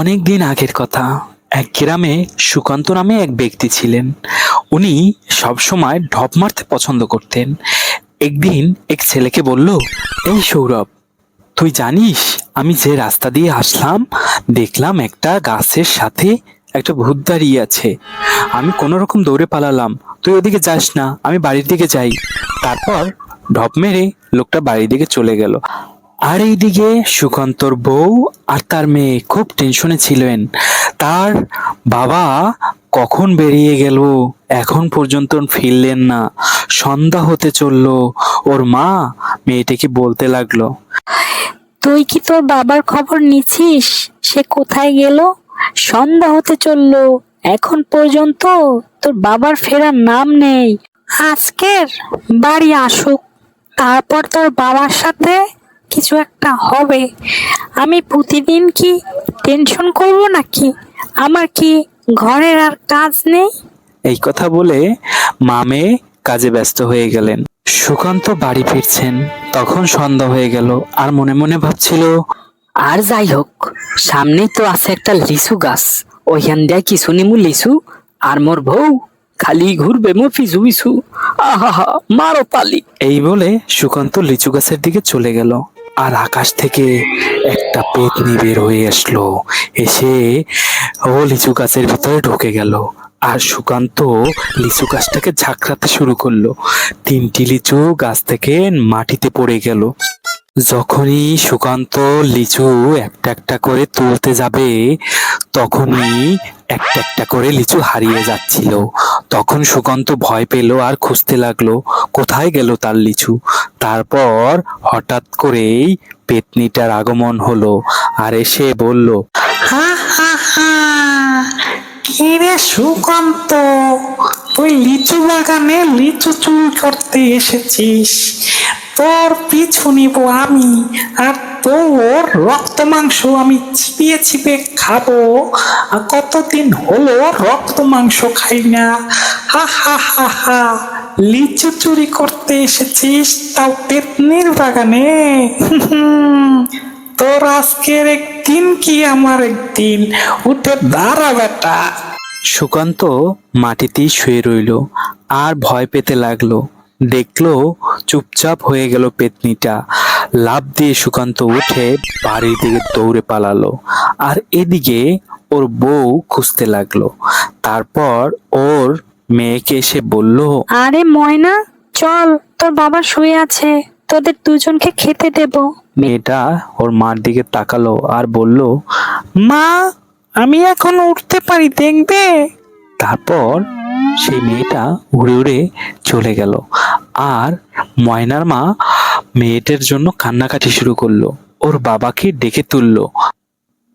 অনেক দিন আগের কথা। এক গ্রামে সুকান্ত নামে এক ব্যক্তি ছিলেন। উনি সবসময় ঢপ মারতে পছন্দ করতেন। একদিন এক ছেলেকে বলল, এই সৌরভ, তুই জানিস, আমি যে রাস্তা দিয়ে আসলাম, দেখলাম একটা গাছের সাথে একটা ভূত দাঁড়িয়ে আছে। আমি কোনো রকম দৌড়ে পালালাম। তুই ওদিকে যাস না, আমি বাড়ির দিকে যাই। তারপর ঢপ মেরে লোকটা বাড়ির দিকে চলে গেল। আর এইদিকে সুকান্তর বউ আর তার মেয়ে খুব টেনশনে ছিলেন। তার বাবা কখন বেরিয়ে গেল এখন পর্যন্ত ফিরলেন না। সন্ধ্যা হতে চলল, ওর মা মেয়েটাকে বলতে লাগল, তুই কি তোর বাবার খবর নিছিস সে কোথায় গেল? সন্ধ্যা হতে চলল, এখন পর্যন্ত তোর বাবার ফেরার নাম নেই। আজকের বাড়ি আসুক, তারপর তোর বাবার সাথে কিছু একটা হবে? আমি প্রতিদিন কি টেনশন করব নাকি? আমার কি ঘরের আর কাজ নেই? এই কথা বলে মামে কাজে ব্যস্ত হয়ে গেলেন। সুকান্ত বাড়ি ফিরছেন। তখন সন্ধ্যা হয়ে গেল আর মনে মনে ভাবছিল আর যাই হোক সামনেই তো আছে একটা লিচু গাছ। ওইখান দিয়ে কিছু নিমু লিচু আর মোর বউ খালি ঘুরবে মো পিছু পিছু আহা মারো পালি। এই বলে সুকান্ত লিচু গাছের দিকে চলে গেল। আর আকাশ থেকে একটা পেতনি বের হয়ে আসলো। এসে ও লিচু গাছের ভিতরে ঢুকে গেল আর সুকান্ত লিচু গাছটাকে ঝাঁকড়াতে শুরু করল। তিনটি লিচু গাছ থেকে মাটিতে পড়ে গেল। যখনই সুকান্ত লিচু একটা একটা করে তুলতে যাবে, তখনই একটা একটা করে লিচু হারিয়ে যাচ্ছিল। তখন সুকান্ত ভয় পেল আর খুঁজতে লাগল, কোথায় গেল তার লিচু? তারপর হঠাৎ করেই পেতনিটার আগমন হলো আর এসে বলল, হা হা হা সুকান্ত? তুই লিচু বাগানে লিচু চুল করতে এসেছিস। তোর পিছু নিব আমি, আর তোর রক্ত মাংস আমি চিবিয়ে চিবিয়ে খাব। আর কতদিন হলো রক্ত মাংস খাই না? হা হা হা হা, লিচু চুরি করতে এসেছিস, তাও পেতনির বাগানে? তোর আজকের একদিন কি আমার একদিন? উঠে দাঁড়া বেটা। সুকান্ত মাটিতেই শুয়ে রইল, আর ভয় পেতে লাগল। দেখল চুপচাপ হয়ে গেল পেতনিটা। লাভ দিয়ে সুকান্ত উঠে বাড়ির দিকে দৌড়ে পালালো। আর এদিকে ওর বউ খুঁজতে লাগল। তারপর ওর মেয়েকে এসে বলল আরে ময়না চল তোর বাবা শুয়ে আছে। তোদের দুজনকে খেতে দেব। মেয়েটা ওর মার দিকে তাকালো আর বলল মা আমি এখন উঠতে পারি দেখবে? তারপর সেই মেয়েটা উড়ে উড়ে চলে গেল। আর ময়নার মা মেয়েটার জন্য কান্নাকাটি শুরু করল। ওর বাবাকে ডেকে তুললো।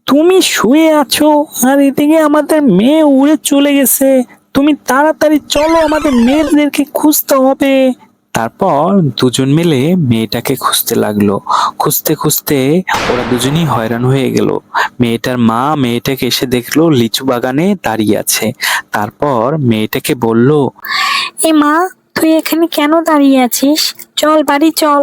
তুমি শুয়ে আছো আর এদিকে আমাদের মেয়ে উড়ে চলে গেছে। তুমি তাড়াতাড়ি চলো, আমাদের মেয়েদেরকে খুঁজতে হবে। তারপর দুজন মিলে মেয়েটাকে খুঁজতে লাগল। খুঁজতে খুঁজতে ওরা দুজনেই হয়রান হয়ে গেল। মেয়েটার মা মেয়েটাকে এসে দেখল লিচু বাগানে দাঁড়িয়ে আছে। তারপর মেয়েটাকে বলল, এ মা তুই এখানে কেন দাঁড়িয়ে আছিস? চল, বাড়ি চল।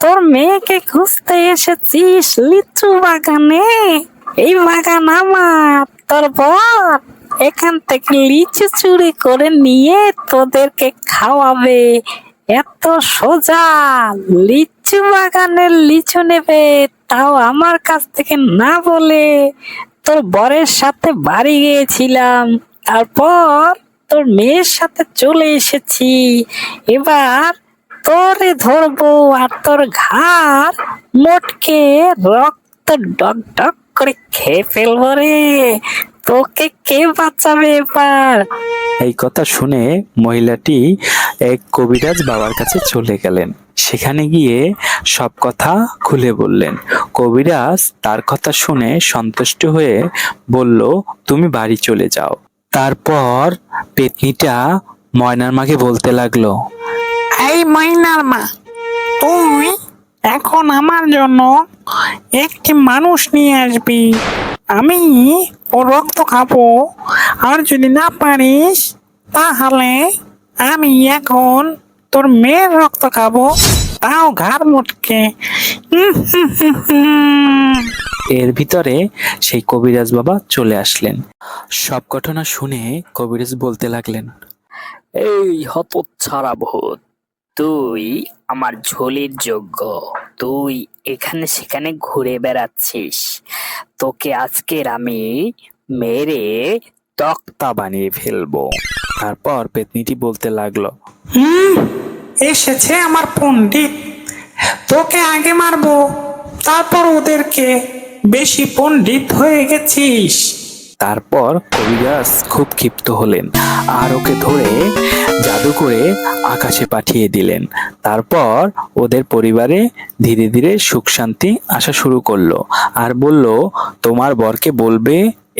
তোর মেয়েকে খুঁজতে এসেছিস লিচু বাগানে? এই বাগান আমার, তোর বর। এখান থেকে লিচু চুরি করে নিয়ে তোদেরকে খাওয়াবে। এত সোজা, লিচু বাগানের লিচু নেবে, তাও আমার কাছ থেকে না বলে। তোর বরের সাথে বাড়ি গিয়েছিলাম। তারপর তোর মেয়ের সাথে চলে এসেছি। এবার তোরে ধরবো আর তোর ঘাড় মোটকে রক্ত ডক ডক করে খেয়ে ফেলব রে। তোকে কে বাঁচাবে এবার? এই কথা শুনে মহিলাটি এক কবিরাজ বাবার কাছে চলে গেলেন। সেখানে গিয়ে সব কথা খুলে বললেন। কবিরাজ তার কথা শুনে সন্তুষ্ট হয়ে বলল, তুমি বাড়ি চলে যাও। তারপর পেতনিটা ময়নার মাকে বলতে লাগল, এই ময়নার মা, তুই এখন আমার জন্য একটি মানুষ নিয়ে আসবি। আমি ও রক্ত খাব। আর যদি না পারিস, তাহলে আমি এখন তোর মেয়ের রক্ত খাব। তাও ঘাড় মোটকে। এর ভিতরে সেই কবিরাজ বাবা চলে আসলেন। সব ঘটনা শুনে কবিরাজ বলতে লাগলেন এই হতচ্ছাড়া ভূত তুই আমার ঝোলির যোগ্য তুই এখানে সেখানে ঘুরে বেড়াচ্ছিস। তোকে আজকের আমি মেরে তক্তা বানিয়ে ফেলব। তারপর পেতনিটি বলতে লাগল হুম এসেছে আমার পণ্ডিত তোকে আগে মারবো তারপর ওদেরকে বেশি পণ্ডিত হয়ে গেছিস। তারপর কবিরাজ খুব ক্ষিপ্ত হলেন, আর ওকে ধরে জাদু করে আকাশে পাঠিয়ে দিলেন। তারপর ওদের পরিবারে ধীরে ধীরে সুখ শান্তি আসা শুরু করল, আর বলল, তোমার বরকে বলবে,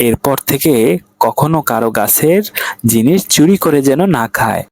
এরপর থেকে কখনো কারও গাছের জিনিস চুরি করে যেন না খায়।